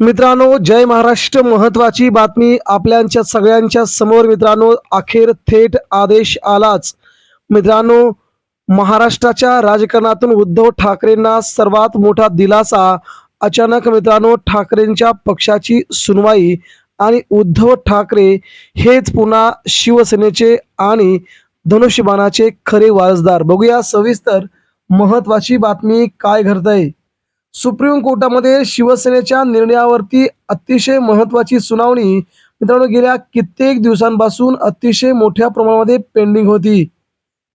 मित्रांनो जय महाराष्ट्र. महत्वाची बातमी आपल्याच्या सगळ्यांच्या समोर. मित्रांनो अखेर थेट आदेश आलाच. मित्रांनो महाराष्ट्राच्या राजकारणातून उद्धव ठाकरेंना सर्वात मोठा दिलासा अचानक मित्रांनो ठाकरेंच्या पक्षाची सुनवाई आणि उद्धव ठाकरे हेच पुन्हा शिवसेनेचे आणि धनुष्यबाणाचे खरे वारसदार. बघूया सविस्तर महत्वाची बातमी काय घडतंय. सुप्रीम कोर्टामध्ये शिवसेनेच्या निर्णयावरती अतिशय महत्वाची सुनावणी. मित्रांनो गेल्या कित्येक दिवसांपासून अतिशय मोठ्या प्रमाणामध्ये पेंडिंग होती.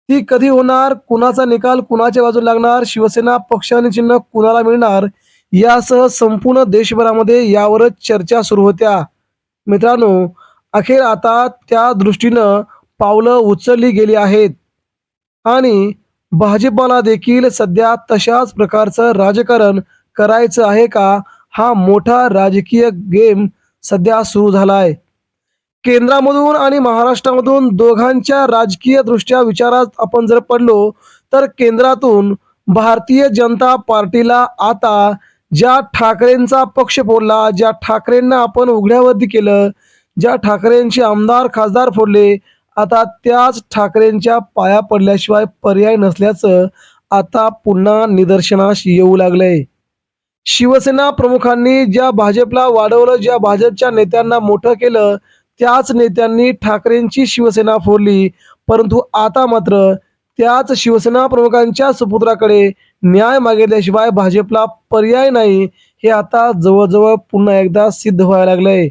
ती कधी होणार कुणाचा निकाल कुणाच्या बाजूला लागणार शिवसेना पक्ष आणि चिन्ह कुणाला मिळणार यासह संपूर्ण देशभरामध्ये यावरच चर्चा सुरू होत्या. मित्रांनो अखेर आता त्या दृष्टीनं पावलं उचलली गेली आहेत. आणि भाजपाला देखील सध्या तशाच प्रकारचं राजकारण करायचं आहे का? हा मोठा राजकीय गेम सध्या सुरू झाला आहे केंद्रामधून आणि महाराष्ट्रामधून दोघांच्या राजकीय दृष्ट्या विचारात आपण जर पडलो तर केंद्रातून भारतीय जनता पार्टीला आता ज्या ठाकरेंचा पक्ष फोडला ज्या ठाकरेंना आपण उघड्यावरती केलं ज्या ठाकरेंचे आमदार खासदार फोडले आता त्याच ठाकरेंच्या पाया पडल्याशिवाय पर्याय नसल्याचं आता पुन्हा निदर्शनास येऊ लागलंय. शिवसेना प्रमुखांनी ज्या भाजपला वाढवलं ज्या भाजपच्या नेत्यांना मोठं केलं त्याच नेत्यांनी ठाकरेंची शिवसेना फोडली. परंतु आता मात्र त्याच शिवसेना प्रमुखांच्या सुपुत्राकडे न्याय मागितल्याशिवाय भाजपला पर्याय नाही हे आता जवळजवळ पुन्हा एकदा सिद्ध व्हायला लागलंय.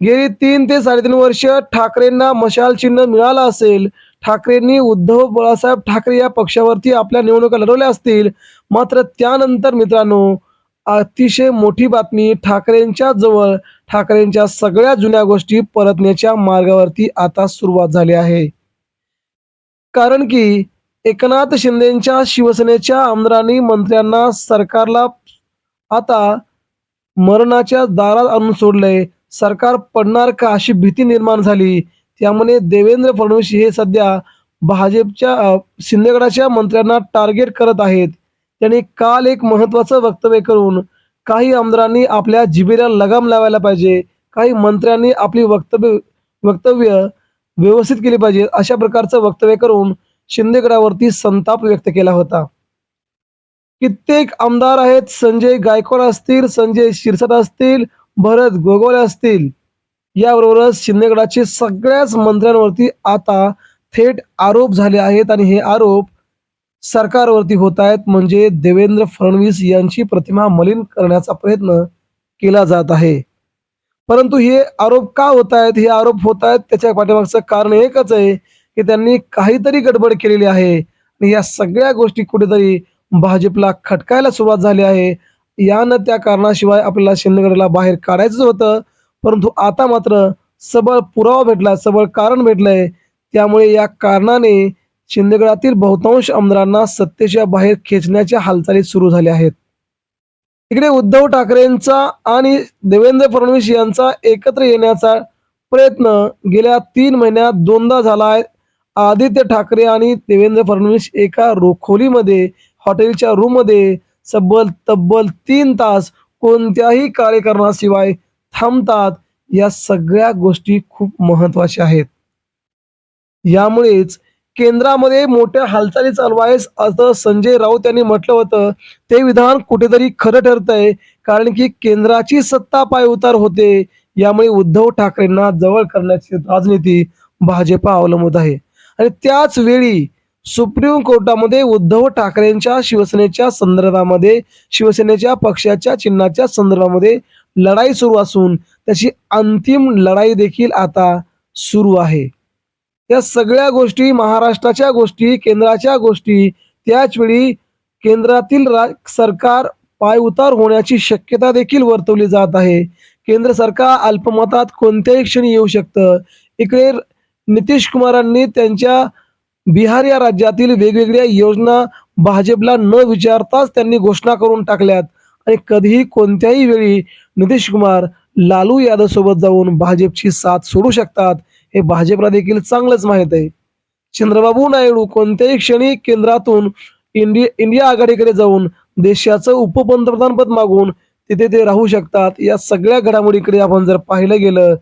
गेली तीन ते साडेतीन वर्ष ठाकरेंना मशाल चिन्ह मिळालं असेल ठाकरेंनी उद्धव बाळासाहेब ठाकरे या पक्षावरती आपल्या निवडणुका लढवल्या असतील मात्र त्यानंतर मित्रांनो अतिशय मोठी बातमी ठाकरेंच्या जवळ ठाकरेंच्या सगळ्या जुन्या गोष्टी परतण्याच्या मार्गावरती आता सुरुवात झाली आहे. कारण की एकनाथ शिंदेच्या शिवसेनेच्या आमदारांनी मंत्र्यांना सरकारला आता मरणाच्या दारात आणून सोडलंय सरकार पडणार का अशी भीती निर्माण झाली? त्यामुळे देवेंद्र फडणवीस हे सध्या भाजपच्या शिंदेगडाच्या मंत्र्यांना टार्गेट करत आहेत. त्यांनी काल एक महत्वाचं वक्तव्य करून काही आमदारांनी आपल्या जिबेला लगाम लावायला पाहिजे. काही मंत्र्यांनी आपली वक्तव्य वक्तव्य व्यवस्थित केली पाहिजे अशा प्रकारचं वक्तव्य करून शिंदेगडावरती संताप व्यक्त केला होता. कित्येक आमदार आहेत. संजय गायकवाड असतील संजय शिरसाट असतील भरत गोगोले असतील. याबरोबरच शिंदेगडाचे सगळ्याच मंत्र्यांवरती आता थेट आरोप झाले आहेत आणि हे आरोप सरकारवरती होत आहेत. म्हणजे देवेंद्र फडणवीस यांची प्रतिमा मलिन करण्याचा प्रयत्न केला जात आहे. परंतु हे आरोप का होत आहेत? हे आरोप होत आहेत. त्याच्या पाठीमागचं कारण एकच आहे की त्यांनी काहीतरी गडबड केलेली आहे. आणि या सगळ्या गोष्टी कुठेतरी भाजपला खटकायला सुरुवात झाली आहे. यानं त्या कारणाशिवाय आपल्याला शिंदेगडला बाहेर काढायचं होतं. परंतु आता मात्र सबळ पुरावा भेटला सबळ कारण भेटलंय. त्यामुळे या कारणाने शिंदेगडातील बहुतांश आमदारांना सत्तेच्या बाहेर खेचण्याच्या हालचाली सुरू झाल्या आहेत. इकडे उद्धव ठाकरेंचा आणि देवेंद्र फडणवीस यांचा एकत्र येण्याचा प्रयत्न गेल्या तीन महिन्यात दोनदा झाला आहे आदित्य ठाकरे आणि देवेंद्र फडणवीस एका रोखोलीमध्ये हॉटेलच्या रूममध्ये सबल तब्बल तीन तास कोणत्याही कार्यक्रमाशिवाय थांबतात या सगळ्या गोष्टी खूप महत्त्वाच्या आहेत. यामुळेच केंद्रामध्ये मोठ्या हालचाली चालू आहेस असं संजय राऊत यांनी म्हटलं होतं. ते विधान कुठेतरी खरं ठरतंय कारण की केंद्राची सत्ता पाय उतार होते. यामुळे उद्धव ठाकरेंना जवळ करण्याची राजनीती भाजपा अवलंबून आहे. आणि त्याच वेळी सुप्रीम कोर्टामध्ये उद्धव ठाकरेंच्या शिवसेनेच्या संदर्भामध्ये शिवसेनेच्या पक्षाच्या चिन्हाच्या संदर्भामध्ये लढाई सुरू असून त्याची अंतिम लढाई देखील आता सुरू आहे. या सगळ्या गोष्टी महाराष्ट्राच्या गोष्टी केंद्राच्या गोष्टी त्याचवेळी केंद्रातील रा सरकार पायउतार होण्याची शक्यता देखील वर्तवली जात आहे. केंद्र सरकार अल्पमतात कोणत्याही क्षणी येऊ शकतं. इकडे नितीश कुमारांनी त्यांच्या बिहार या राज्यातील वेगवेगळ्या योजना भाजपला न विचारताच त्यांनी घोषणा करून टाकल्यात. आणि कधीही कोणत्याही वेळी नितीश कुमार लालू यादव सोबत जाऊन भाजपची साथ सोडू शकतात हे भाजपला देखील चांगलंच माहीत आहे. चंद्रबाबू नायडू कोणत्याही क्षणी केंद्रातून इंडिया इंडिया आघाडीकडे जाऊन देशाचं उपपंतप्रधानपद मागून तिथे ते राहू शकतात. या सगळ्या घडामोडीकडे आपण जर पाहिलं गेलं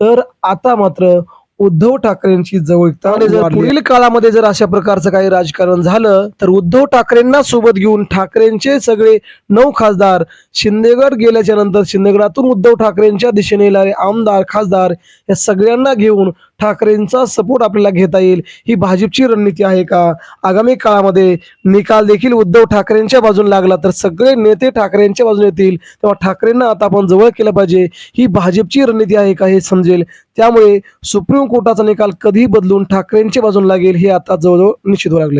तर आता मात्र उद्धव ठाकरेंची जवळता पुढील काळामध्ये जर अशा प्रकारचं काही राजकारण झालं तर उद्धव ठाकरेंना सोबत घेऊन ठाकरेंचे सगळे नऊ खासदार शिंदेगड गेल्याच्यानंतर शिंदेगडातून उद्धव ठाकरेंच्या दिशेने येणारे आमदार खासदार या सगळ्यांना घेऊन ठाकरेंचा सपोर्ट आपल्याला घेता येईल. ही भाजपची रणनीती आहे का? आगामी काळामध्ये निकाल देखील उद्धव ठाकरेंच्या बाजून लागला तर सगळे नेते ठाकरेंच्या बाजूने येतील. तेव्हा ठाकरेंना आता आपण जवळ केलं पाहिजे. ही भाजपची रणनीती आहे का हे समजेल? त्यामुळे सुप्रीम कोर्टाचा निकाल कधी बदलून ठाकरेंच्या बाजून लागेल हे आता जवळजवळ निश्चित होऊ लागले